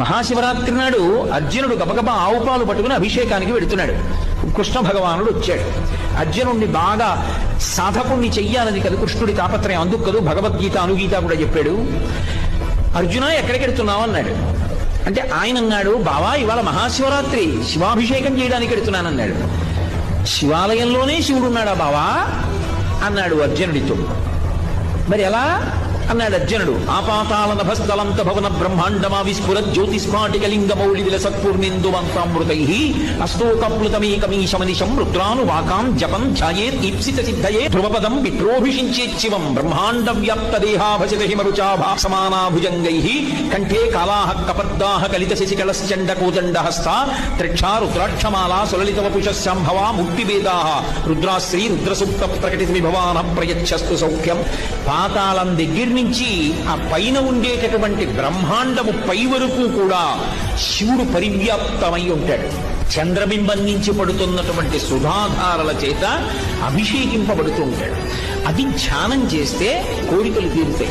మహాశివరాత్రి నాడు అర్జునుడు గబగబా ఆవు పాలు పట్టుకుని అభిషేకానికి వెడుతున్నాడు. కృష్ణ భగవానుడు వచ్చాడు. అర్జునుణ్ణి బాగా సాధకుణ్ణి చెయ్యాలని కదా కృష్ణుడి తాపత్రయం. అందుకు కదూ భగవద్గీత అనుగీత కూడా చెప్పాడు. అర్జున ఎక్కడికి వెడుతున్నావు? అన్నాడు. అంటే ఆయన అన్నాడు బావా ఇవాళ మహాశివరాత్రి. శివాభిషేకం చేయడానికి వెడుతున్నానన్నాడు. శివాలయంలోనే శివుడు ఉన్నాడా బావా? అన్నాడు అర్జునుడితో. మరి ఎలా? అన్నాడు అర్జునుడు ఆపాతాల నభస్థలంత భవన బ్రహ్మాండమా విస్ఫుర జ్యోతిస్మాటిక లింగ మౌళి విల సత్పూర్ణిందువంతామృతై అస్తోకప్లుతమేకమీశమనిశం రుద్రాను వాకాం జపం ధ్యాయేత్ ఈప్సిత సిద్ధయే ధ్రువపదం విప్రోభిషించేచ్చివం బ్రహ్మాండ వ్యాప్త దేహాభసిత హిమరుచాభా సమానాభుజంగై కంఠే కాలాహ కపర్దాహ కలిత శశికళశ్చండ కోదండ హస్త త్రిక్షా రుద్రాక్షమాలా సులలిత వపుష సంభవా ముక్తివేదా రుద్రాశ్రీ రుద్రసూక్త ప్రకటిత విభవాన ప్రయచ్చస్తు సౌఖ్యం పాతాళం దగ్గర నుంచి ఆ పైన ఉండేటటువంటి బ్రహ్మాండము పై వరకు కూడా శివుడు పరివ్యాప్తమై ఉంటాడు. చంద్రబింబం నుంచి పడుతున్నటువంటి సుధాధారల చేత అభిషేకింపబడుతూ ఉంటాడు. అది ధ్యానం చేస్తే కోరికలు తీరుతాయి.